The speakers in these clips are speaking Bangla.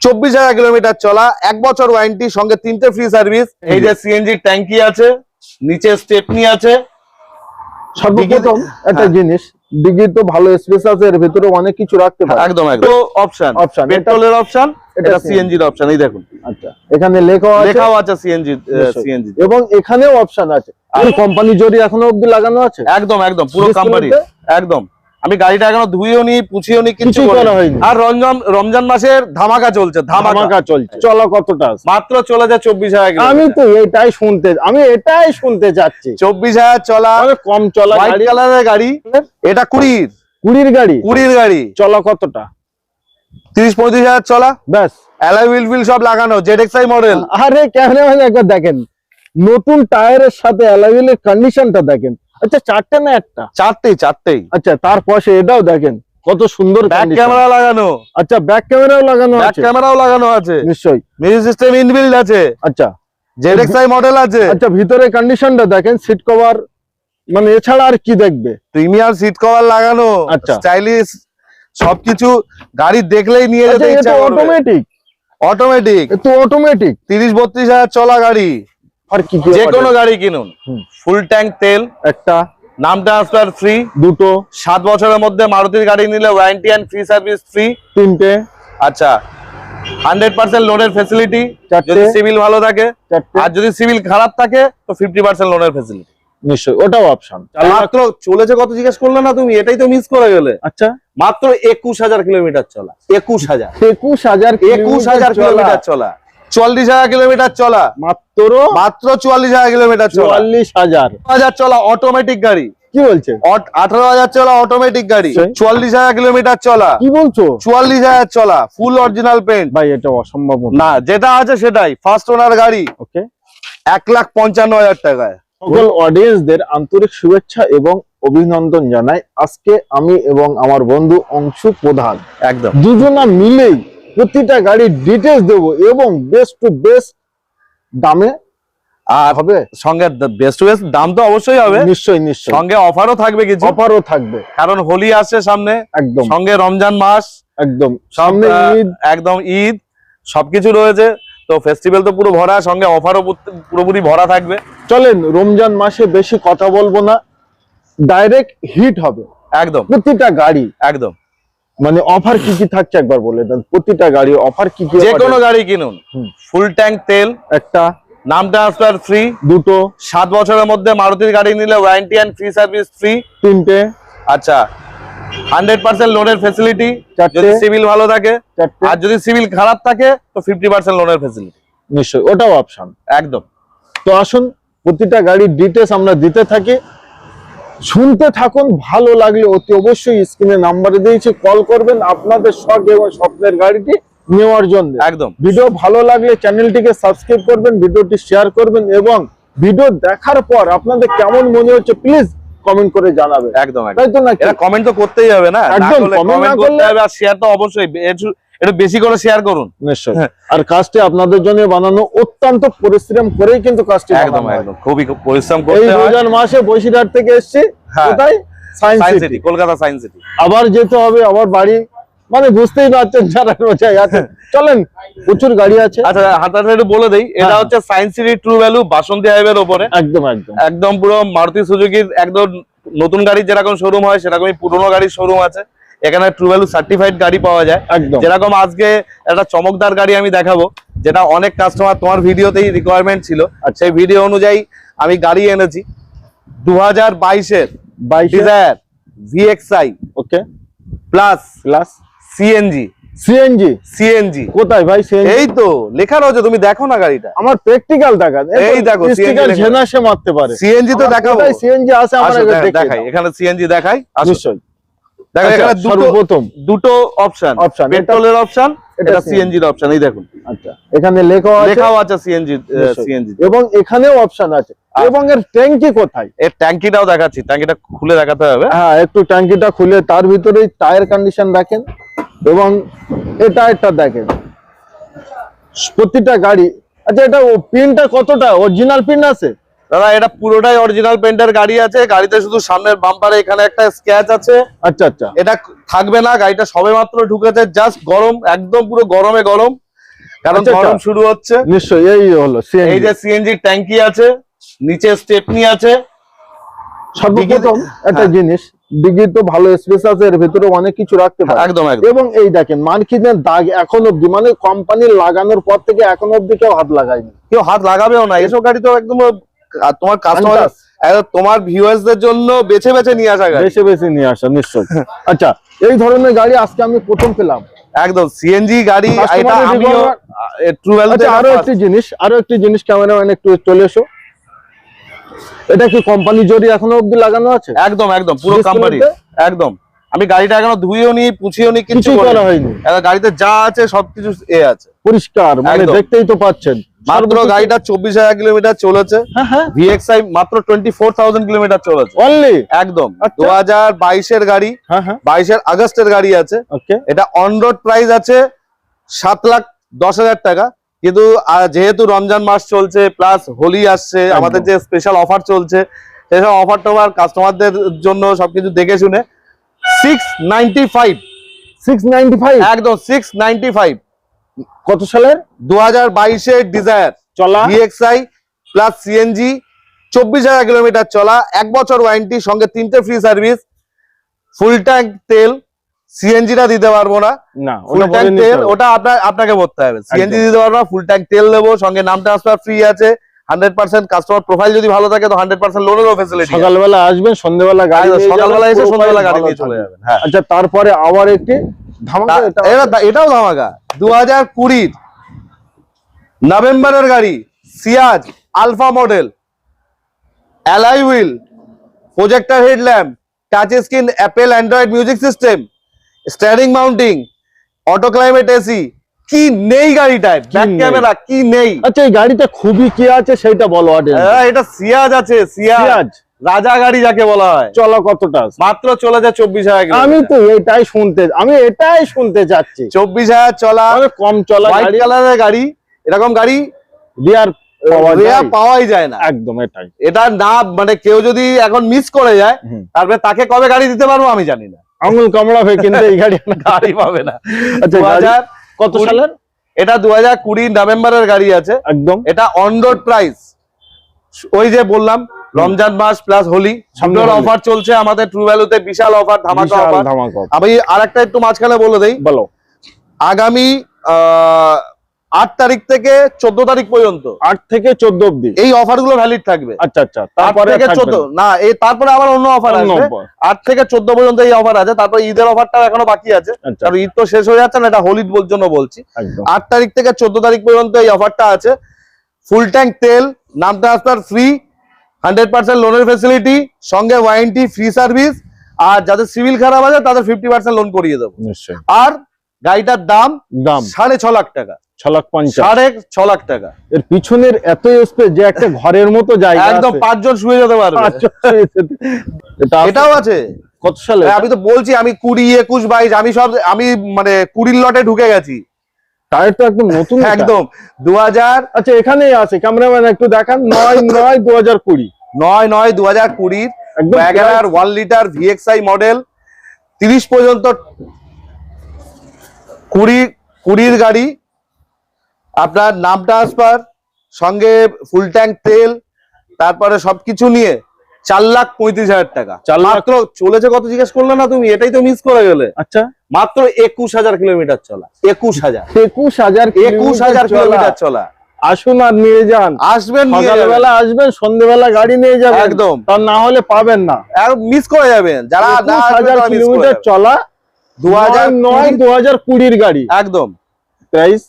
চব্বিশ হাজার কিলোমিটার চলা এক বছর ওয়ারেন্টি সঙ্গে তিনটে ফ্রি সার্ভিস এই যে সিএনজি ট্যাঙ্কি আছে নিচে স্টেপনি আছে। সর্বপ্রথম একটা হ্যাঁ। জিনিস ডিগি তো ভালো স্পেস আছে এর ভিতরে অনেক কিছু রাখতে পারে। একদম একদম। অপশন এটা- পেট্রোলের অপশন এটা CNG সিএনজির অপশন এই দেখুন। আচ্ছা এখানে লেখাও আছে। লেখাও আছে সিএনজি। সিএনজি এবং এখানেও অপশন আছে। আর কোম্পানি জরি এখনও অবধি লাগানো আছে? একদম একদম পুরো কোম্পানি একদম। আমি গাড়িটা এখনও ধুইও নি পুছিও নি কিছু করা করা হয়নি। আর রমজান রমজান মাসের ধামাকা চলছে ধামাকা। চলছে। চলো কতটা? মাত্র চলে যায় চব্বিশ হাজার আমি তো এটাই শুনতে আমি এটাই শুনতে চাচ্ছি। চব্বিশ হাজার চলা কম চলা হোয়াইট কালারের গাড়ি এটা কুড়ির। কুড়ির গাড়ি? কুড়ির গাড়ি। চলা কতটা? তিরিশ পঁয়ত্রিশ হাজার চলা। ব্যাস। অ্যালয় হুইল ফিল সব লাগানো জেড এক্সআই মডেল আরে ক্যামেরাম্যান একবার দেখেন। নতুন টায়ারের সাথে অ্যালাভিলের কন্ডিশনটা দেখেন। আচ্ছা চারটে না একটা? চারটেই চারটেই। আচ্ছা তার পাশে এটাও দেখেন কত সুন্দর ব্যাক ক্যামেরা লাগানো। আচ্ছা ব্যাক ক্যামেরাও লাগানো ব্যাক ক্যামেরাও লাগানো আছে। নিশ্চয়ই। মিউজিক সিস্টেম ইনবিল্ড আছে। আচ্ছা। মডেল আছে। আচ্ছা ভিতরে কন্ডিশনটা দেখেন সিট কভার মানে এছাড়া আর কি দেখবে? প্রিমিয়াম সিট কভার লাগানো আচ্ছা। স্টাইলিশ সবকিছু গাড়ি দেখলেই নিয়ে আচ্ছা যেতে ইচ্ছা অটোমেটিক অটোমেটিক এ তো অটোমেটিক তিরিশ বত্রিশ হাজার চলা গাড়ি। যে? কোনো গাড়ি কিনুন। ফুল ট্যাঙ্ক তেল একটা নাম ট্রান্সফার ফ্রি দুটো সাত বছরের মধ্যে মারুতির গাড়ি নিলে warranty and free service free তিনটে আচ্ছা হান্ড্রেড পার্সেন্ট লোনের ফেসিলিটি যদি সিভিল ভালো থাকে। আর যদি সিভিল খারাপ থাকে তো ফিফটি পার্সেন্ট লোনের ফেসিলিটি নিশ্চয়ই ওটাও অপশন মাত্র চলেছে কত জিজ্ঞেস করলে না তুমি? এটাই তো মিস করে গেলে। আচ্ছা। মাত্র একুশ হাজার কিলোমিটার চলা। একুশ হাজার। একুশ হাজার একুশ হাজার কিলোমিটার চলা। চল্লিশ হাজার কিলোমিটার চলা। মাত্র? মাত্র চুয়াল্লিশ হাজার কিলোমিটার চুয়াল্লিশ হাজার। হাজার চলা অটোমেটিক গাড়ি। কি বলছে? আঠারো হাজার চলা অটোমেটিক গাড়ি। চুয়াল্লিশ হাজার কিলোমিটার চলা। কি বলছো? চুয়াল্লিশ হাজার চলা ফুল অরিজিনাল পেন্ট ভাই এটা অসম্ভব না যেটা আছে সেটাই ফার্স্ট ওনার গাড়ি। ওকে এক লাখ পঞ্চান্ন হাজার টাকায়। সকল অডিয়েন্সদের আন্তরিক শুভেচ্ছা এবং অভিনন্দন জানাই। আজকে আমি এবং আমার বন্ধু অংশু প্রধান। একদম। দুজনা মিলেই প্রতিটা গাড়ির ডিটেলস দেব এবং বেস্ট টু বেস্ট দামে আর হবে সঙ্গে বেস্ট টু বেস্ট দাম তো অবশ্যই হবে। নিশ্চয়ই নিশ্চয়ই। সঙ্গে অফারও থাকবে কিছু। অফারও থাকবে। কারণ হোলি আসছে সামনে। একদম। সঙ্গে রমজান মাস। একদম। সামনে ঈদ। একদম ঈদ। সবকিছু রয়েছে। তো ফেস্টিভ্যাল তো পুরো ভরা সঙ্গে অফারও পুরোপুরি ভরা থাকবে। চলেন রমজান মাসে বেশি কথা বলব না। ডাইরেক্ট হিট হবে। একদম। প্রতিটা গাড়ি। একদম। মানে অফার কি কি থাকছে একবার বলে দেন। প্রতিটা গাড়ি অফার কি কি যে কোনো গাড়ি কিনুন। ফুল ট্যাঙ্ক তেল একটা। নাম ট্রান্সফার ফ্রি দুটো। সাত বছরের মধ্যে মারুতির গাড়ি নিলে warranty and free service free তিনটে। আচ্ছা হান্ড্রেড পার্সেন্ট লোনের ফেসিলিটি যদি সিভিল ভালো থাকে আর যদি সিভিল খারাপ থাকে তো ফিফটি পার্সেন্ট লোনের ফেসিলিটি নিশ্চয়ই ওটাও অপশন একদম। তো আসুন প্রতিটা গাড়ির ডিটেলস আমরা দিতে থাকি। শুনতে থাকুন ভালো লাগলে অতি অবশ্যই স্ক্রিনে নাম্বারে দিয়েছি কল করবেন আপনাদের শখ এবং স্বপ্নের গাড়িটি নেওয়ার জন্য। একদম। ভিডিও ভালো লাগলে চ্যানেলটিকে সাবস্ক্রাইব করবেন ভিডিওটি শেয়ার করবেন এবং ভিডিও দেখার পর আপনাদের কেমন মনে হচ্ছে প্লিজ কমেন্ট করে জানাবেন। একদম একদম। তাই তো না কমেন্ট তো করতেই হবে না। একদম, কমেন্ট করতে হবে আর শেয়ার তো অবশ্যই। একটু একটু বেশি করে শেয়ার করুন। নিশ্চয়ই। হ্যাঁ। আর কাজটি আপনাদের জন্য বানানো অত্যন্ত পরিশ্রম করেই কিন্তু কাজটি একদম একদম। খুবই পরিশ্রম এই করতে হয়। রোজার মাসে বসিরহাট থেকে এসেছি। হ্যাঁ। কোথায়? Science city Kolkata science city আবার যেতে হবে আবার বাড়ি। মানে বুঝতেই পারছেন যারা রোজায় আছেন। চলেন প্রচুর গাড়ি আছে। আচ্ছা হাতাটা একটু বলে দেই। এটা হ্যাঁ। হচ্ছে science city true value Basanti হাইওয়ের ওপরে। একদম একদম। একদম পুরো মারুতি সুজুকির একদম নতুন গাড়ির যেরকম শোরুম হয় সেরকমই পুরোনো গাড়ির শোরুম আছে। এখানে ট্রু ভ্যালু সার্টিফাইড গাড়ি পাওয়া যায়। যেরকম আজকে একটা চমকদার গাড়ি আমি দেখাবো যেটা অনেক কাস্টমার তোমার ভিডিওতেই রিকোয়ারমেন্ট ছিল। আচ্ছা। সেই ভিডিও অনুযায়ী আমি গাড়ি এনেছি। দু হাজার বাইশের? Dzire V X I okay. Plus plus C N G C N G C N G কোথায় ভাই সিএনজি এই তো লেখা রয়েছে তুমি দেখো না গাড়িটা। আমার প্র্যাকটিক্যাল এই দেখো, CNG ঝেনা সে মারতে পারে। সিএনজি তো দেখাবো। সিএনজি আছে আমার দেখাই। এখানে সিএনজি দেখাই। আসো। নিশ্চয়ই। দেখো আচ্ছা, এখানে দুটো সর্বপ্রথম। দুটো অপশন এটা- পেট্রোলের অপশন এটা এটা CNG সিএনজির অপশন এই দেখুন। আচ্ছা এখানে লেখা আছে। লেখাও আছে সিএনজি সিএনজি এবং এখানেও অপশন আছে। আচ্ছা। এবং এর ট্যাঙ্কি কোথায়? এর ট্যাঙ্কিটাও দেখাচ্ছি ট্যাঙ্কিটা খুলে দেখাতে হবে। হ্যাঁ একটু ট্যাঙ্কিটা খুলে তার ভিতরেই টায়ার কন্ডিশন দেখেন। এবং এই টায়ারটা দেখেন। প্রতিটা গাড়ি। আচ্ছা এটা পিনটা কতটা? অরিজিনাল পিন আছে? দাদা এটা পুরোটাই অরিজিনাল পেন্টের গাড়ি আছে। গাড়িতে শুধু সামনের বাম্পারে এখানে একটা স্ক্র্যাচ আছে। আচ্ছা আচ্ছা। এটা থাকবে না গাড়িটা সবে মাত্র ঢুকেছে জাস্ট গরম একদম পুরো গরমে গরম। কারণ আচ্ছা, গরম আচ্ছা। শুরু হচ্ছে। নিশ্চয়ই এই হলো এই যে সিএনজি ট্যাঙ্কি আছে নিচে স্টেপনি আছে। সর্বপ্রথম একটা হ্যাঁ। জিনিস ডিগি তো ভালো স্পেস আছে এর ভিতরে অনেক কিছু রাখতে পারে। একদম এবং এই দেখেন মার্কিনের দাগ এখন অব্দি মানে কোম্পানির লাগানোর পর থেকে এখন অব্দি কেউ হাত লাগায়নি। কেউ হাত লাগাবেও না এসব গাড়ি তো একদম তোমার কাস্টমার। তোমার ভিউয়ার্স দের জন্য বেছে বেছে নিয়ে আসা গাড়ি। বেছে বেছে নিয়ে আসা নিশ্চয় আচ্ছা এই ধরনের গাড়ি আজকে আমি প্রথম পেলাম। একদম সিএনজি গাড়ি এটা আমিও আচ্ছা আরও একটি জিনিস আরও একটি জিনিস ক্যামেরাম্যান একটু চলে এসো। এটা কি কোম্পানি জরি এখনও লাগানো আছে? একদম একদম পুরো কোম্পানি একদম। আমি গাড়িটা এখনও ধুইও নি পুছিও নি কিছু করা হয়নি। গাড়িতে যা আছে সবকিছু এ আছে। পরিষ্কার মানে দেখতেই তো পাচ্ছেন। মাত্র গাড়িটা চব্বিশ হাজার কিলোমিটার চলেছে। হ্যাঁ হ্যাঁ। ভিএক্সআই মাত্র টোয়েন্টি ফোর থাউজেন্ড কিলোমিটার চলেছে। অনলি একদম। আচ্ছা। দু হাজার বাইশের গাড়ি হ্যাঁ হ্যাঁ। বাইশের আগস্টের গাড়ি আছে। ওকে এটা অন রোড প্রাইস আছে সাত লাখ দশ হাজার টাকা। কিন্তু যেহেতু রমজান মাস চলছে প্লাস হোলি আসছে আমাদের যে স্পেশাল অফার চলছে সেসব অফার টফার কাস্টমারদের জন্য সবকিছু দেখে শুনে six ninety five six ninety five একদম সিক্স নাইনটি ফাইভ কত সালের? দু হাজার বাইশের ডিজায়ার চলা। ভিএক্সআই প্লাস সিএনজি চব্বিশ হাজার কিলোমিটার চলা এক বছর ওয়ারেন্টি সঙ্গে তিনটে ফ্রি সার্ভিস ফুল ট্যাঙ্ক তেল সিএনজিটা দিতে পারব না। ফুল ওটা ট্যাঙ্ক তেল ওটা আপনার আপনাকে ভরতে হবে। সিএনজি দিতে পারব না ফুল ট্যাঙ্ক তেল দেবো সঙ্গে নাম ট্রান্সফার ফ্রি আছে হান্ড্রেড পার্সেন্ট কাস্টমার প্রোফাইল যদি ভালো থাকে তো হান্ড্রেড পার্সেন্ট লোনেরও ফেসিলিটি সকালবেলা আসবেন সন্ধ্যেবেলা গাড়ি সকালবেলা এসে নিয়ে চলে। যাবেন হ্যাঁ। আচ্ছা তারপরে আবার একটি এটাও ধামাকা। দু হাজার কুড়ির নভেম্বরের গাড়ি Ciaz alpha model alloy wheel projector headlamp touch screen Apple Android music system steering mounting auto climate A C. কি নেই গাড়িটায়? ব্যাক ক্যামেরা কি নেই? আচ্ছা এই গাড়িটা খুবই কি আছে সেটা বলো। এটা সিয়াজ আছে সিয়াজ। রাজা গাড়ি যাকে বলা হয়। চলো কতটা? মাত্র চলে যায় চব্বিশ হাজার আমি তো এটাই শুনতে আমি এটাই শুনতে চাচ্ছি। চব্বিশ হাজার চলা কম চলা হোয়াইট কালারের গাড়ি এরকম গাড়ি রিয়ার পাওয়া পাওয়াই যায় না। একদম এটাই। এটা না মানে কেউ যদি এখন মিস করে যায়। তারপরে তাকে কবে গাড়ি দিতে পারব আমি জানি না। আঙুল কামড়াবে কিন্তু এই গাড়ি। গাড়ি পাবে না। আচ্ছা দু হাজার কত সালের? এটা দু হাজার কুড়ি নভেম্বরের গাড়ি আছে। একদম। এটা অন রোড প্রাইস ওই যে বললাম রমজান মাস প্লাস হোলি সামনে অফার চলছে আমাদের ট্রু ভ্যালুতে বিশাল অফার ধামাকা অফার আমি আরেকটা একটু মাঝখানে বলে দেই। বলো। আগামী আট তারিখ থেকে চোদ্দ তারিখ পর্যন্ত। আট থেকে চোদ্দ অব্দি এই অফারগুলো ভ্যালিড থাকবে। আচ্ছা আচ্ছা তারপরে চোদ্দ না। এই তারপরে আবার অন্য অফার আসবে। আট থেকে চোদ্দ পর্যন্ত এই অফার আছে তারপর ঈদের অফারটা এখনও বাকি আছে। আচ্ছা। কারণ ঈদ তো শেষ হয়ে যাচ্ছে না এটা হোলির জন্য বলছি। আট তারিখ থেকে চোদ্দ তারিখ পর্যন্ত এই অফারটা আছে। ফুল ট্যাঙ্ক তেল নামটা ট্রান্সফার ফ্রি হান্ড্রেড পার্সেন্ট লোনের ফেসিলিটি সঙ্গে ওয়ারেন্টি ফ্রি সার্ভিস আর যাদের সিভিল খারাপ আছে তাদের ফিফটি পার্সেন্ট লোন করিয়ে দেবো। আর গাড়িটার দাম দাম? সাড়ে ছ লাখ টাকা। ছ লাখ পঞ্চাশ। সাড়ে ছ লাখ টাকা। এর পিছনের এত স্পেস যে একটা ঘরের মতো জায়গা একদম পাঁচজন শুয়ে যেতে পারবে? এটাও আছে। কত সালে? আমি তো বলছি আমি কুড়ি একুশ বাইশ আমি সব আমি মানে কুড়ির লটে ঢুকে গেছি। টায়ার তো একদম নতুন। একদম। দু হাজার আচ্ছা এখানেই আছে ক্যামেরাম্যান একটু দেখান। নয় নয় দু হাজার কুড়ি। নয় নয় দু হাজার কুড়ির একদম ওয়ান লিটার ভিএক্সআই মডেল তিরিশ পর্যন্ত কুড়ি কুড়ির গাড়ি। আপনার নাম ট্রান্সফার সঙ্গে ফুল ট্যাঙ্ক তেল তারপরে সবকিছু নিয়ে চার লাখ পঁয়ত্রিশ হাজার টাকা। মাত্র চলেছে কত জিজ্ঞেস করলে না তুমি? এটাই তো মিস করে গেলে। আচ্ছা। মাত্র একুশ হাজার কিলোমিটার চলা। একুশ হাজার। একুশ হাজার একুশ হাজার কিলোমিটার চলা। আসুন আর নিয়ে যান। আসবেন। সকালবেলা আসবেন সন্ধ্যেবেলা গাড়ি নিয়ে যাবেন। একদম। তার না হলে পাবেন না। মিস করে যাবেন। যারা হাজার কিলোমিটার চলা। দু হাজার নয় দু হাজার কুড়ির গাড়ি। একদম। প্রাইস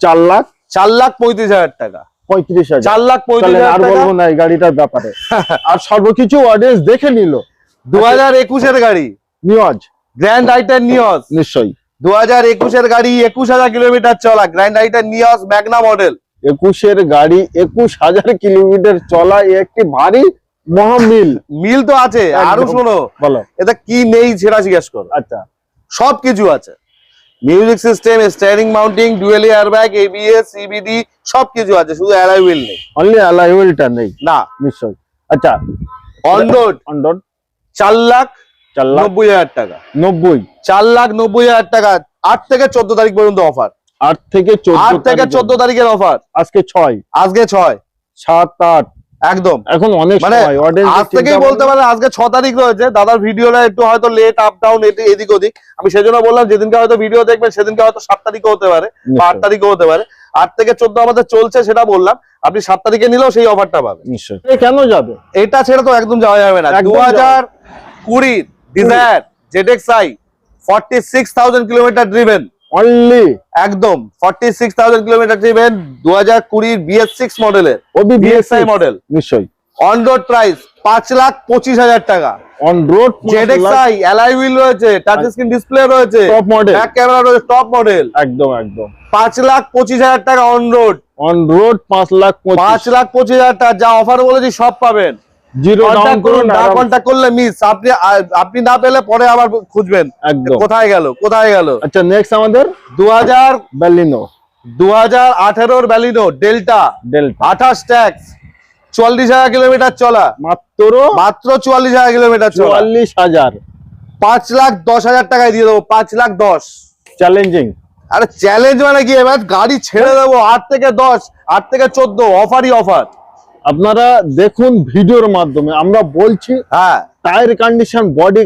চার লাখ। চার লাখ পঁয়ত্রিশ হাজার টাকা। পঁয়ত্রিশ হাজার। চার লাখ পঁয়ত্রিশ আর বলব না এই গাড়িটার ব্যাপারে। আর সর্বকিছু অডিয়েন্স দেখে নিল। দু হাজার একুশের গাড়ি। নিওয়াজ। গ্র্যান্ড আইটার নিয়স নিশ্চয়ই। দু হাজার একুশের গাড়ি একুশ হাজার কিলোমিটার চলা। Grand i ten Nios Magna model একুশের গাড়ি একুশ হাজার কিলোমিটার চলা একটি ভারী মহামিল। মিল তো আছে আরও শোনো। বলো। এটা কি নেই সেটা জিজ্ঞেস করো। আচ্ছা। সব কিছু আছে। Music system steering mounting dual airbag A B S C B D সবকিছু আছে শুধু অ্যালয় হুইল নেই। অনলি অ্যালাই হুইলটা নেই? না। নিশ্চয় আচ্ছা। অন রোড অন্ডর চার লাখ চার লাখ। নব্বই হাজার টাকা। নব্বই। চার লাখ নব্বই হাজার টাকা। আট থেকে চোদ্দ তারিখ পর্যন্ত অফার আট থেকে চোদ্দ আট থেকে তারিখ চোদ্দ তারিখের অফার আজকে ছয়। আজকে ছয়। সাত আট। একদম। এখন অনেক মানে আজ থেকেই বলতে পারেন আজকে ছ তারিখ রয়েছে দাদার ভিডিওটা একটু হয়তো লেট আপ ডাউন এদিক ওদিক। আমি সেজন্য বললাম যেদিনকে হয়তো ভিডিও দেখবেন সেদিনকে হয়তো সাত তারিখও হতে পারে বা আট তারিখও হতে পারে। আট থেকে চোদ্দ আমাদের চলছে সেটা বললাম। আপনি সাত তারিখে নিলেও সেই অফারটা পাবেন। নিশ্চয়ই। কেন যাবে? এটা ছেড়ে তো একদম যাওয়া যাবে না। দু হাজার কুড়ির Dzire Z X I forty six thousand kilometre driven only একদম forty six thousand kilometre driven দু হাজার কুড়ির বিএস সিক্স মডেলের ওবি বিএসআই মডেল নিশ্চয়ই। অন রোড প্রাইস পাঁচ লাখ পঁচিশ হাজার টাকা। On road Z X I alloy wheel রয়েছে টাচ স্ক্রিন ডিসপ্লে রয়েছে টপ মডেল ব্যাক ক্যামেরা রয়েছে টপ মডেল একদম একদম। পাঁচ লাখ পঁচিশ হাজার টাকা অন রোড অন রোড পাঁচ লাখ পাঁচ লাখ পঁচিশ হাজার টাকা যা অফার বলেছি সব পাবেন। জিরো ডাউন করুন না করলে মিস আপনি আপনি না পেলে পরে আবার খুঁজবেন। একদম। কোথায় গেল কোথায় গেল? আচ্ছা নেক্সট আমাদের? দু হাজার ব্যালিনো দু হাজার আঠেরোর ব্যালিনো ডেল্টা ডেল্টা আঠাশ ট্যাক্স চুয়াল্লিশ হাজার কিলোমিটার চলা। মাত্র? মাত্র চুয়াল্লিশ হাজার কিলোমিটার চলা। চুয়াল্লিশ হাজার। পাঁচ লাখ দশ হাজার টাকায় দিয়ে দেবো পাঁচ লাখ দশ। চ্যালেঞ্জিং আরে চ্যালেঞ্জ মানে কি? এবার গাড়ি ছেড়ে দেবো আট থেকে দশ আট থেকে চোদ্দ অফারই অফার আপনারা দেখুন ভিডিওর মাধ্যমে আমরা বলছি হ্যাঁ। Tyre condition body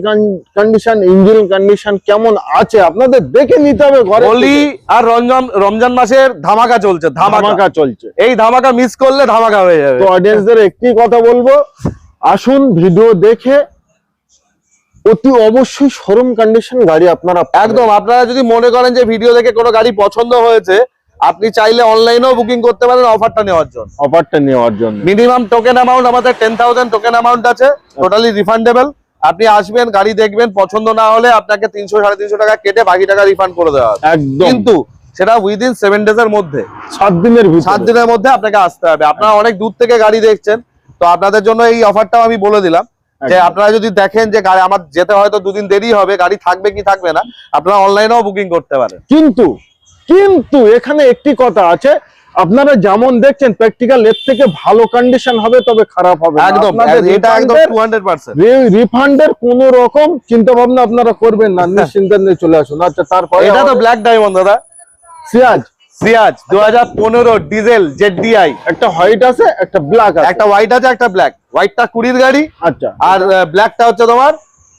condition engine condition কেমন আছে আপনাদের দেখে নিতে হবে ঘরে হোলি আর রমজান রমজান মাসের ধামাকা চলছে ধামাকা। চলছে। এই ধামাকা মিস করলে ধামাকা হয়ে যাবে। তো অডিয়েন্সদের একটি কথা বলব আসুন ভিডিও দেখে অতি অবশ্যই শোরুম কন্ডিশন গাড়ি আপনারা একদম আপনারা যদি মনে করেন যে ভিডিও দেখে কোনো গাড়ি পছন্দ হয়েছে আপনি চাইলে অনলাইনেও বুকিং করতে পারেন অফারটা নেওয়ার জন্য। অফারটা নেওয়ার জন্য। মিনিমাম টোকেন অ্যামাউন্ট আমাদের টেন থাউজেন্ড টোকেন অ্যামাউন্ট আছে টোটালি রিফান্ডেবল আপনি আসবেন গাড়ি দেখবেন পছন্দ না হলে আপনাকে তিনশো সাড়ে তিনশো টাকা কেটে বাকি টাকা রিফান্ড করে দেওয়া হবে। একদম। কিন্তু সেটা উইদিন সেভেন ডেজ এর মধ্যে। সাত দিনের সাত দিনের মধ্যে আপনাকে আসতে হবে। আপনারা অনেক দূর থেকে গাড়ি দেখছেন তো আপনাদের জন্য এই অফারটাও আমি বলে দিলাম। যে আপনারা যদি দেখেন যে গাড়ি আমার যেতে হয়তো দুদিন দেরি হবে গাড়ি থাকবে কি থাকবে না আপনারা অনলাইনেও বুকিং করতে পারেন। কিন্তু কিন্তু এখানে একটি কথা আছে আপনারা যেমন দেখছেন প্র্যাকটিক্যাল এর থেকে ভালো কন্ডিশন হবে তবে খারাপ হবে একদম এটা একদম রিফান্ডের কোন রকম চিন্তা ভাবনা আপনারা করবেন না নিশ্চিন্তে নিয়ে চলে আসুন। আচ্ছা তারপরে এটা তো ব্ল্যাক ডায়মন্ড দাদা। সিয়াজ। দু হাজার পনেরো ডিজেল জেড ডিআই একটা হোয়াইট আছে একটা ব্ল্যাক আছে। একটা হোয়াইট আছে একটা ব্ল্যাক হোয়াইটটা কুড়ির গাড়ি আচ্ছা। আর ব্ল্যাকটা হচ্ছে তোমার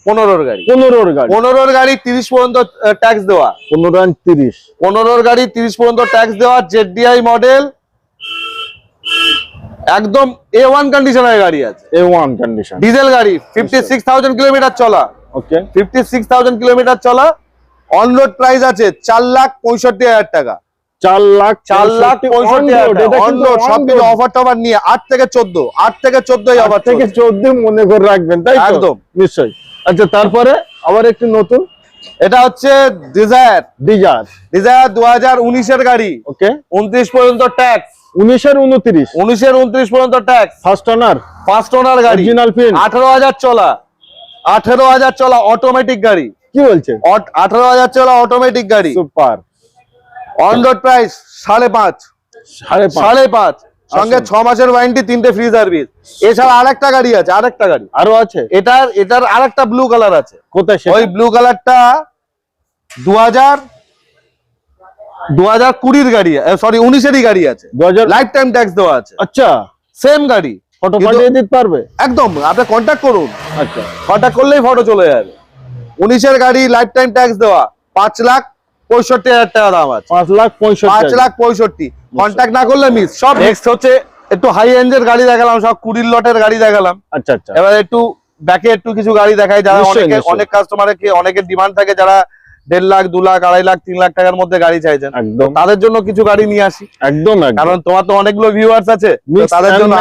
পনেরোর গাড়ি। পনেরোর গাড়ি। পনেরোর গাড়ি তিরিশ পর্যন্ত ট্যাক্স দেওয়া। পনেরো তিরিশ। পনেরোর গাড়ি তিরিশ পর্যন্ত ট্যাক্স দেওয়া মডেল একদম এ ওয়ান কন্ডিশনের গাড়ি আছে। এ ওয়ান কন্ডিশন ডিজেল গাড়ি ফিফটি সিক্স থাউজেন্ড কিলোমিটার চলা। Okay fifty six thousand kilometre চলা। অন রোড প্রাইস আছে চার লাখ পঁয়ষট্টি হাজার টাকা। চার লাখ চার লাখ পঁয়ষট্টি অফার টফার নিয়ে আট থেকে চোদ্দ আট থেকে চোদ্দ অফার থেকে চোদ্দ মনে করে রাখবেন তাই একদম। নিশ্চয়ই। আচ্ছা তারপরে আবার একটি নতুন। এটা হচ্ছে ডিজায়ার ডিজায়ার ডিজায়ার দু হাজার উনিশের গাড়ি। ওকে। উনত্রিশ পর্যন্ত ট্যাক্স উনিশের উনত্রিশ। উনিশের উনত্রিশ পর্যন্ত tax first owner first owner গাড়ি। অরিজিনাল পিন আঠারো হাজার চলা। আঠেরো হাজার চলা অটোমেটিক গাড়ি। কি বলছে? আঠারো হাজার চলা অটোমেটিক গাড়ি। সুপার অন রোড প্রাইস সাড়ে পাঁচ। সাড়ে পাঁচ। সাড়ে পাঁচ। সঙ্গে ছ মাসের ওয়ারেন্টি তিনটে ফ্রি সার্ভিস এছাড়া আরেকটা গাড়ি আছে আরেকটা গাড়ি। আরও আছে? এটার এটার আরেকটা ব্লু কালার আছে। কোথায় ওই ব্লু কালারটা দু হাজার দু হাজার কুড়ির গাড়ি সরি উনিশেরই গাড়ি আছে। দু হাজার লাইফ টাইম ট্যাক্স দেওয়া আছে। আচ্ছা। সেম গাড়ি। ফটো পাঠিয়ে দিতে পারবে? একদম আপনি কন্ট্যাক্ট করুন। আচ্ছা। কন্ট্যাক্ট করলেই ফটো চলে যাবে। উনিশের গাড়ি লাইফ টাইম ট্যাক্স দেওয়া পাঁচ লাখ পঁয়ষট্টি হাজার টাকা দাম আছে। পাঁচ লাখ পঁয়ষট্টি পাঁচ লাখ পঁয়ষট্টি। কন্ট্যাক্ট না করলে মিস সব নেক্সট হচ্ছে একটু হাই রেঞ্জের গাড়ি দেখালাম সব কুড়ির লটের গাড়ি দেখালাম। আচ্ছা আচ্ছা। এবার একটু ব্যাকে একটু কিছু গাড়ি দেখাই যারা অনেকে অনেক কাস্টমারের অনেকের ডিমান্ড থাকে যারা দেড় লাখ দু লাখ আড়াই লাখ তিন লাখ টাকার মধ্যে গাড়ি চাইছেন। একদম। তাদের জন্য কিছু গাড়ি নিয়ে আসি। একদম কারণ তোমার তো অনেকগুলো ভিউয়ার্স আছে তাদের জন্য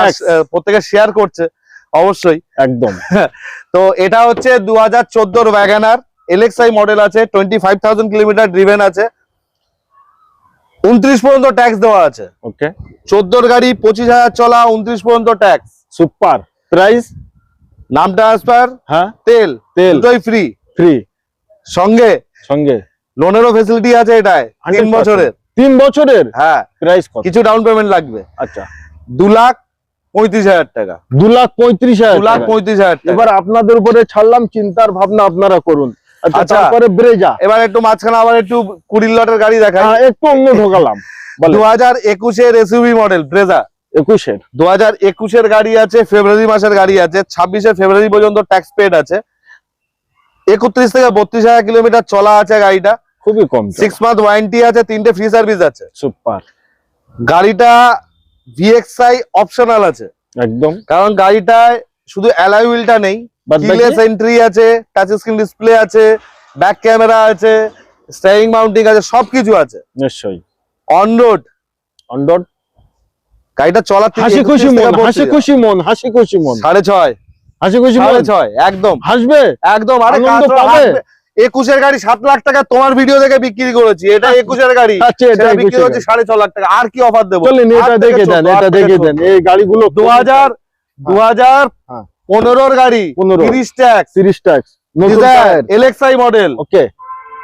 প্রত্যেকে শেয়ার করছে অবশ্যই। একদম। তো এটা হচ্ছে দু হাজার চোদ্দোর Wagon R L X I model আছে twenty five thousand kilometre driven আছে। উনত্রিশ পর্যন্ত ট্যাক্স দেওয়া আছে। ওকে চোদ্দোর গাড়ি পঁচিশ হাজার চলা উনত্রিশ পর্যন্ত ট্যাক্স সুপার প্রাইস নাম ট্রান্সফার হ্যাঁ। তেল। তেল। দুটোই ফ্রি ফ্রি সঙ্গে? সঙ্গে। লোনেরও ফেসিলিটি আছে এটায় তিন বছরের। তিন বছরের? হ্যাঁ। প্রাইস কিছু ডাউন পেমেন্ট লাগবে। আচ্ছা। দু লাখ পঁয়ত্রিশ হাজার টাকা। দু লাখ পঁয়ত্রিশ হাজার দু লাখ। পঁয়ত্রিশ হাজার এবার আপনাদের উপরে ছাড়লাম চিন্তার ভাবনা আপনারা করুন। তারপরে ব্রেজা। এবার একটু মাঝখানে আবার একটু কুড়ি লটের গাড়ি দেখাই। হ্যাঁ, একটু অন্য ঢোকালাম। দু হাজার একুশের এসইউভি মডেল ব্রেজা। একুশের। দু হাজার একুশের গাড়ি আছে ফেব্রুয়ারি মাসের গাড়ি আছে ছাব্বিশে ফেব্রুয়ারি পর্যন্ত ট্যাক্স পেড আছে। একত্রিশ থেকে বত্রিশ হাজার কিলোমিটার চলা আছে গাড়িটা। খুবই কম সিক্স মান্থ ওয়ারেন্টি আছে তিনটে ফ্রি সার্ভিস আছে। সুপার গাড়িটা ভিএক্সআই অপশনাল আছে। একদম। কারণ গাড়িটায় শুধু অ্যালয় হুইলটা নেই? কিলেস এন্ট্রি আছে টাচ স্ক্রিন ডিসপ্লে আছে ব্যাক ক্যামেরা আছে স্টারিং মাউন্টিং আছে সবকিছু আছে। নিশ্চয়ই। অন রোড অন্ডট গাড়িটা চলার হাসি খুশি মন হাসি খুশি মন হাসি খুশি মন। সাড়ে ছয়। হাসি খুশি মন? সাড়ে ছয় একদম। হাসবে? একদম আরে কাস্টমার পাবে। একুশের গাড়ি সাত লাখ টাকা তোমার ভিডিও থেকে বিক্রি করেছি এটা একুশের গাড়ি। আচ্ছা এটা বিক্রি 21 করছি সাড়ে ছ লাখ টাকা। আর কি অফার দেবো? এটা দেখে দেন এটা দেখে দেন এই গাড়িগুলো দু হাজার দু হাজার হ্যাঁ। পনেরোর গাড়ি 15 তিরিশ ট্যাক্স তিরিশ ট্যাক্স এলএক্সআই মডেল ওকে।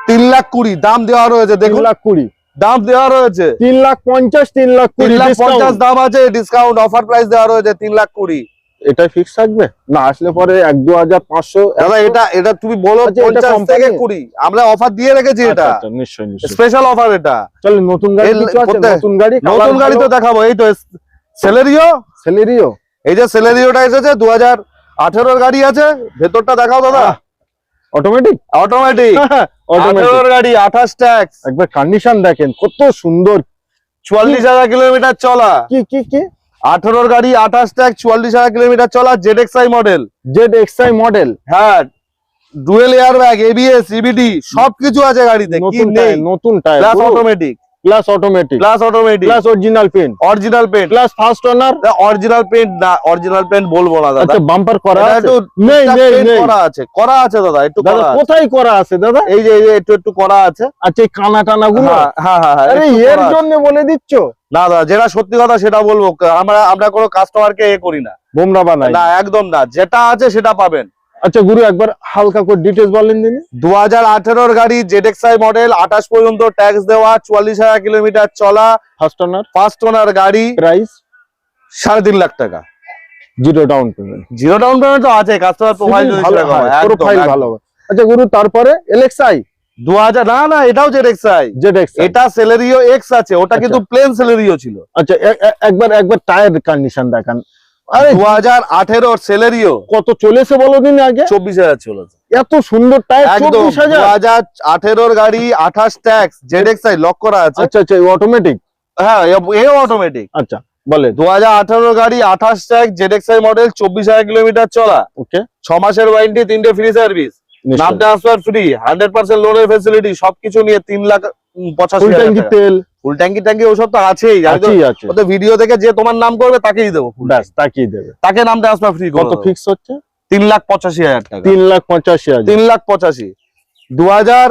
তিন লাখ কুড়ি দাম দেওয়া রয়েছে দেখুন। লাখ কুড়ি। দাম দেওয়া রয়েছে। তিন লাখ পঞ্চাশ তিন লাখ তিন কুড়ি লাখ পঞ্চাশ দাম আছে ডিসকাউন্ট অফার প্রাইস দেওয়া রয়েছে তিন লাখ কুড়ি। এটা ফিক্স থাকবে? না আসলে পরে এক দু হাজার পাঁচশো দাদা এটা এটা তুমি বলো আচ্ছা, পঞ্চাশ থেকে কুড়ি। আমরা অফার দিয়ে রেখেছি আচ্ছা, এটা। আচ্ছা, নিশ্চয়ই নিশ্চয়ই। স্পেশাল অফার এটা। চলে নতুন গাড়ি আছে? নতুন গাড়ি নতুন গাড়ি তো দেখাবো এই তো সেলেরিও স্যালারিও এই যে সেলেরিওটা এসেছে দু হাজার আঠেরোর গাড়ি আছে ভেতরটা দেখাও দাদা। অটোমেটিক অটোমেটিক অটোমেটিক আঠেরোর গাড়ি আঠাশ ট্যাক্স একবার কন্ডিশন দেখেন কত সুন্দর। চুয়াল্লিশ হাজার কিলোমিটার চলা। কি কি কি? আঠেরোর গাড়ি আঠাশ ট্যাক্স চুয়াল্লিশ হাজার কিলোমিটার চলা Z X I model Z X I model হ্যাঁ dual air bag A B S E B D সবকিছু আছে গাড়িতে নতুন টায়ার নতুন tyre automatic plus automatic plus automatic plus original pen original paint plus first owner original paint না অরিজিনাল পেন্ট বলব না দাদা। আচ্ছা বাম্পার করা আছে? একটু নেই নেই নেই। করা আছে করা আছে দাদা একটু দাদা করা আছে। কোথায় করা আছে দাদা? এই যে এই যে একটু একটু করা আছে। আচ্ছা এই কানা টানা গুলো হ্যাঁ হ্যাঁ হ্যাঁ, হ্যাঁ, আরে এর জন্য বলে দিচ্ছ? না দাদা যেটা সত্যি কথা সেটা বলব আমরা আমরা কোনো কাস্টমারকে এ করি না। বোমরা বানাই। না একদম না যেটা আছে সেটা পাবেন। আচ্ছা গুরু একবার হালকা করে ডিটেলস বলেন দিন। দু হাজার আঠেরোর গাড়ি জেডেক্সআই মডেল আঠাশ পর্যন্ত ট্যাক্স দেওয়া চুয়াল্লিশ হাজার কিলোমিটার চলা। ফার্স্ট ওনার ফার্স্ট ওনার গাড়ি প্রাইস সাড়ে তিন লাখ টাকা। Zero down payment zero down payment তো আছে কাস্টমার প্রোফাইল ভালো প্রোফাইল ভালো হবে। আচ্ছা গুরু তারপরে এলএক্সআই দু হাজার না না এটাও জেডেক্সআই জেড এক্স এটা সেলেরিও এক্স আছে ওটা কিন্তু প্লেন সেলেরিও ছিল। আচ্ছা একবার একবার টায়ার কন্ডিশন দেখান। দু হাজার আঠেরোর সেলেরিও। কত চলেছে আগে? চব্বিশ হাজার চলেছে। এত সুন্দর টায়ার দু হাজার আঠেরোর গাড়ি আঠাশ ট্যাক্স জেডেক্সআই লক করা আছে। আচ্ছা আচ্ছা অটোমেটিক হ্যাঁ এ অটোমেটিক আচ্ছা বলে দু হাজার গাড়ি আঠাশ ট্যাক্স জেডেক্সআই মডেল চব্বিশ হাজার কিলোমিটার চলা। ওকে ছ মাসের ওয়ারেন্টি তিনটে ফ্রি সার্ভিস নাম ট্রান্সফার ফ্রি হান্ড্রেড পার্সেন্ট লোনের ফেসিলিটি সবকিছু নিয়ে তিন লাখ পঁচাশি। তেল। ফুল ট্যাঙ্কি ট্যাঙ্কি ওসব তো আছেই আছে ভিডিও দেখে যে তোমার নাম করবে তাকেই দেবো ব্যাস তাকিয়ে দেবে। তাকে নাম ট্রান্সফার ফ্রি কত ফিক্স হচ্ছে? তিন লাখ পঁচাশি হাজার টাকা। তিন লাখ পঁচাশি হাজার। তিন লাখ পঁচাশি। দু হাজার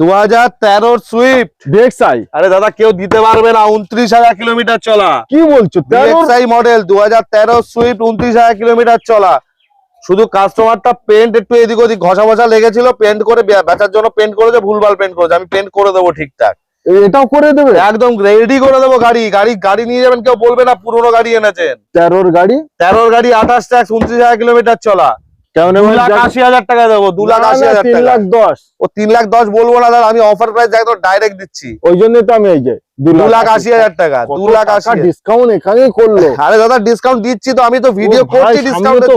দু হাজার তেরোর সুইফট ডিএক্সআই আরে দাদা কেউ দিতে পারবে না উনত্রিশ হাজার কিলোমিটার চলা। কি বলছো? মডেল দু হাজার তেরো সুইফট উনত্রিশ হাজার কিলোমিটার চলা। শুধু কাস্টমারটা পেন্ট একটু এদিক ওদিক ঘষা ঘষা লেগেছিল পেন্ট করে বেচার জন্য পেন্ট করেছে ভুলভাল পেন্ট করেছে। আমি পেন্ট করে দেবো ঠিকঠাক। এটাও করে দেবে? একদম রেডি করে দেবো গাড়ি। গাড়ি গাড়ি নিয়ে যাবেন কেউ বলবে না পুরোনো গাড়ি এনেছেন। তেরোর গাড়ি? তেরোর গাড়ি আঠাশ ট্যাক্স উনত্রিশ হাজার কিলোমিটার চলা। টাকা দেবো দু লাখ আশি হাজার তিন লাখ দশ। ও তিন লাখ দশ বলব না দাদা আমি অফার প্রাইস একদম ডাইরেক্ট দিচ্ছি। ওই জন্যই তো আমি এই যে দু লাখ আশি হাজার টাকা দু লাখ আশি ডিসকাউন্ট এখানেই করল? আরে দাদা ডিসকাউন্ট দিচ্ছি তো আমি তো ভিডিও করছি তো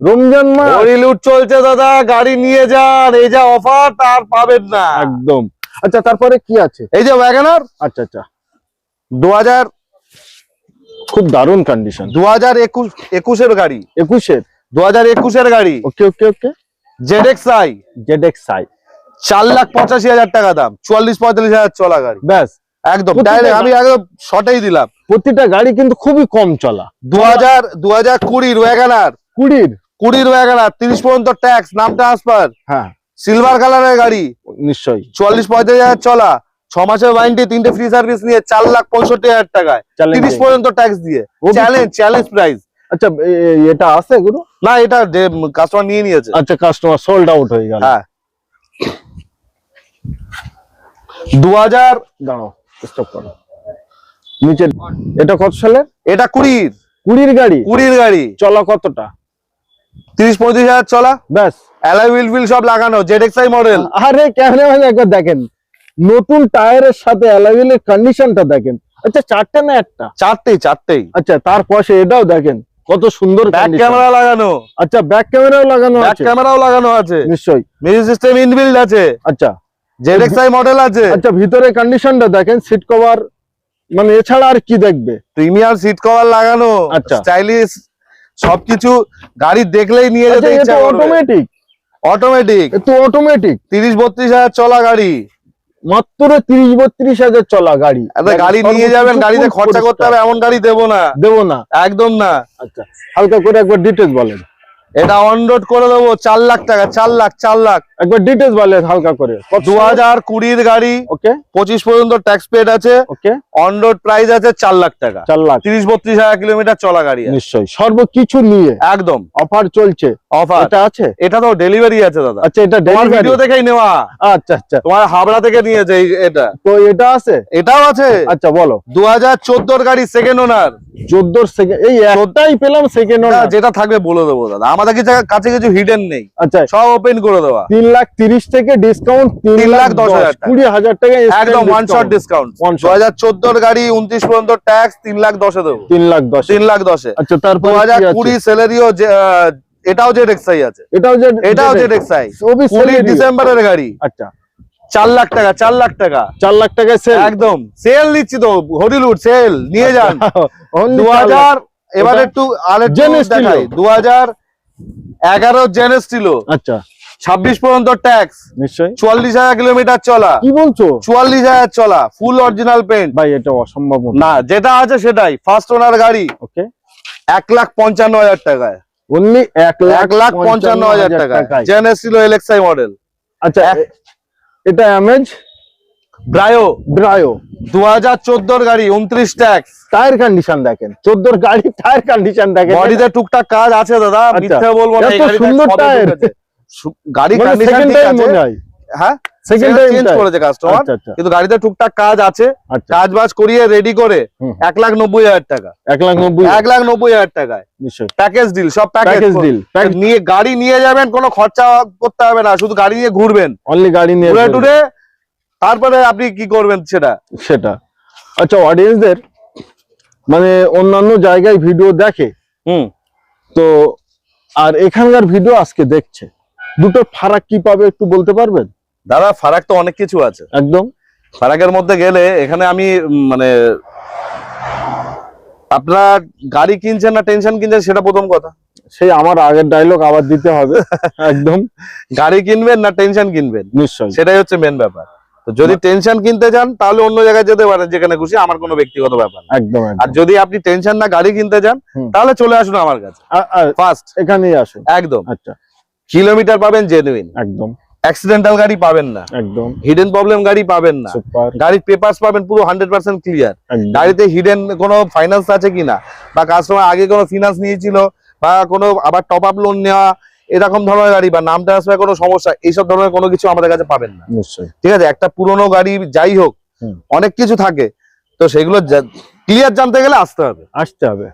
রমজান মাস। হরিলুট চলছে দাদা গাড়ি নিয়ে যান এই যা অফার তার পাবেন না। একদম। আচ্ছা তারপরে কি আছে? এই যে ওয়াগনার আচ্ছা আচ্ছা। দু হাজার খুব দারুণ কন্ডিশন দু হাজার একুশ একুশের গাড়ি। একুশের? দু হাজার একুশের গাড়ি। Okay okay okay. Z X I Z X I চার লাখ পঁচাশি হাজার টাকা দাম। চুয়াল্লিশ পঁয়তাল্লিশ হাজার চলা গাড়ি। ব্যাস। একদম। ডাইরেক্ট আমি একদম শর্টেই দিলাম। প্রতিটা গাড়ি কিন্তু খুবই কম চলা। দু হাজার দু হাজার কুড়ির ওয়াগানার কুড়ির? কুড়ির ওয়াগানার তিরিশ পর্যন্ত ট্যাক্স নাম ট্রান্সফার হ্যাঁ। সিলভার কালারের গাড়ি। নিশ্চয়ই। চুয়াল্লিশ পঁয়তাল্লিশ হাজার চলা। ছ মাসের ওয়ারেন্টি তিনটে ফ্রি সার্ভিস নিয়ে চার লাখ পঁয়ষট্টি হাজার টাকায়। তিরিশ পর্যন্ত ট্যাক্স দিয়ে। চ্যালেঞ্জ চ্যালেঞ্জ প্রাইস আচ্ছা এটা আছে গুরু না এটা কাস্টমার নিয়ে নিয়েছে। আচ্ছা কাস্টমার সোল্ড আউট হয়ে গেল। হ্যাঁ। দু হাজার দাঁড়াও স্টপ করো। নিচে এটা কত সালের? এটা কুড়ির। কুড়ির গাড়ি? কুড়ির গাড়ি। চলা কতটা? তিরিশ পঁয়ত্রিশ হাজার চলা। ব্যাস। অ্যালয় হুইল ফিল সব লাগানো জেডএক্সআই মডেল আরে ক্যামেরাম্যান একবার দেখেন। নতুন টায়ারের সাথে অ্যালাইভিলের কন্ডিশনটা দেখেন। আচ্ছা চারটে না একটা? চারটেই চারটেই। আচ্ছা তার পাশে এটাও দেখেন কত সুন্দর ব্যাক ক্যামেরা লাগানো। আচ্ছা ব্যাক ক্যামেরাও লাগানো ব্যাক ক্যামেরাও লাগানো আছে। নিশ্চয়ই। মিউজিক সিস্টেম ইনবিল্ড আছে। আচ্ছা। জেডএক্সআই মডেল আছে। আচ্ছা ভিতরে কন্ডিশনটা দেখেন সিট কভার মানে এছাড়া আর কি দেখবে? প্রিমিয়ার সিট কভার লাগানো আচ্ছা। স্টাইলিশ সবকিছু গাড়ি দেখলেই নিয়ে আচ্ছা যেতে ইচ্ছা অটোমেটিক অটোমেটিক তো অটোমেটিক তিরিশ বত্রিশ হাজার চলা গাড়ি। মাত্র তিরিশ বত্রিশ হাজার চলা গাড়ি। একটা গাড়ি নিয়ে যাবেন গাড়িতে খরচা করতে। হবে এমন গাড়ি দেবো না। দেবো না। একদম না। আচ্ছা হালকা করে একবার ডিটেলস বলেন। এটা অন রোড করে দেবো চার লাখ টাকা চার লাখ চার লাখ। একবার ডিটেলস বলেন হালকা করে। দু হাজার কুড়ির গাড়ি ওকে পঁচিশ পর্যন্ত ট্যাক্স পেড আছে। ওকে অন রোড প্রাইস আছে চার লাখ টাকা। চার লাখ। তিরিশ বত্রিশ হাজার কিলোমিটার চলা গাড়ি। নিশ্চয়ই। সর্বকিছু নিয়ে একদম। অফার চলছে। অফার এটা আছে? এটা তো ডেলিভারি আছে দাদা। আচ্ছা এটা ডেলিভারি ভিডিও দেখেই নেওয়া। আচ্ছা আচ্ছা। তোমার হাবড়া থেকে নিয়েছে এটা। তো এটা আছে? এটাও আছে। আচ্ছা বলো। দু হাজার চোদ্দোর গাড়ি সেকেন্ড ওনার চোদ্দোর সেকেন্ড এই একটাই পেলাম সেকেন্ড যেটা থাকবে বলে দেবো দাদা। আমাদের কাছে কিছু হিডেন নেই। আচ্ছা। সব ওপেন করে দেওয়া। তিন লাখ তিরিশ থেকে ডিসকাউন্ট তিন তিন লাখ লাখ দশ দশ হাজার কুড়ি হাজার টাকা একদম ওয়ান শট ডিসকাউন্ট দু হাজার চোদ্দোর গাড়ি উনত্রিশ পর্যন্ত ট্যাক্স তিন লাখ দশে দেবো। তিন লাখ দশ। তিন লাখ দশে। আচ্ছা তারপর দু হাজার কুড়ি স্যালারিও এটাও আছে। যেটা- কুড়ি ডিসেম্বরের গাড়ি। আচ্ছা। চার লাখ টাকা চার লাখ টাকা। চার লাখ টাকায় সেল একদম। সেল নিচ্ছি তো হরিলুড সেল নিয়ে যান। দু হাজার এবার একটু Gen দেখাই। দু হাজার এগারো জেনেস ছিল আচ্ছা। ছাব্বিশ পর্যন্ত ট্যাক্স নিশ্চয়ই। চুয়াল্লিশ হাজার কিলোমিটার চলা। কি বলছো? চুয়াল্লিশ হাজার চলা ফুল অরিজিনাল পেন্ট ভাই এটা অসম্ভব না যেটা আছে সেটাই। ফার্স্ট ওনার গাড়ি। ওকে। এক লাখ পঞ্চান্ন হাজার টাকায়। অনলি এক লাখ পঞ্চান্ন হাজার টাকায়। জেনেস ছিল এলএক্সআই মডেল আচ্ছা এটা অ্যামেজ ব্রায়ো ব্রায়ো। দু হাজার চোদ্দোর গাড়ি উনত্রিশ ট্যাক্স টায়ার কন্ডিশন দেখেন। চোদ্দোর গাড়ি টায়ার কন্ডিশন দেখেন। বডিতে টুকটাক কাজ আছে দাদা আচ্ছা। মিথ্যে বলব না সুন্দর টায়ার। গাড়ি কন্ডিশন ঠিক আছে। হ্যাঁ। সেকেন্ড চেঞ্জ করেছে কাস্টমার আচ্ছা আচ্ছা। কিন্তু গাড়িতে টুকটাক কাজ আছে। কাজ বাজ করিয়ে রেডি করে এক লাখ নব্বই হাজার টাকা। এক লাখ নব্বই। এক লাখ নব্বই হাজার টাকায়। প্যাকেজ ডিল সব প্যাকেজ প্যাকেজ ডিল নিয়ে গাড়ি নিয়ে যাবেন কোনো খরচা করতে হবে না শুধু গাড়ি নিয়ে ঘুরবেন। অনলি গাড়ি নিয়ে ঘুরে। টুরে তারপরে আপনি কি করবেন সেটা? সেটা। আচ্ছা অডিয়েন্সদের মানে অন্যান্য জায়গায় ভিডিও দেখে হুম। তো আর এখানকার ভিডিও আজকে দেখছে। দুটো ফারাক কি পাবে একটু বলতে পারবেন? দাদা ফারাক তো অনেক কিছু আছে। একদম। ফারাকের মধ্যে গেলে এখানে আমি মানে আপনারা গাড়ি কিনছেন না টেনশন কিনছেন সেটা প্রথম কথা। সেই আমার আগের ডায়লগ আবার দিতে হবে। একদম। গাড়ি কিনবেন না টেনশন কিনবেন? নিশ্চয়ই। সেটাই হচ্ছে মেন ব্যাপার। তো যদি টেনশন কিনতে চান তাহলে অন্য জায়গায় যেতে পারেন যেখানে খুশি আমার কোনো ব্যক্তিগত ব্যাপার। একদম আর যদি আপনি টেনশন না গাড়ি কিনতে চান তাহলে চলে আসুন আমার কাছে। ফার্স্ট এখানেই আসুন। একদম। আচ্ছা। কিলোমিটার পাবেন জেনুইন একদম। অ্যাক্সিডেন্টাল গাড়ি পাবেন না। একদম। হিডেন প্রবলেম গাড়ি পাবেন না। গাড়ির পেপারস পাবেন পুরো হান্ড্রেড পার্সেন্ট ক্লিয়ার গাড়িতে হিডেন কোনো ফাইন্যান্স আছে কিনা? বা কাস্টমার আগে কোনো ফিনান্স নিয়েছিল বা কোনো আবার টপ আপ লোন নেওয়া এরকম ধরনের গাড়ি বা নাম ট্রান্সফার কোনো সমস্যা এইসব ধরনের কোনো কিছু আমাদের কাছে পাবেন না। নিশ্চয়ই। ঠিক আছে? একটা পুরনো গাড়ি যাই হোক অনেক কিছু থাকে তো সেগুলো ক্লিয়ার জানতে গেলে আসতে হবে। আসতে হবে।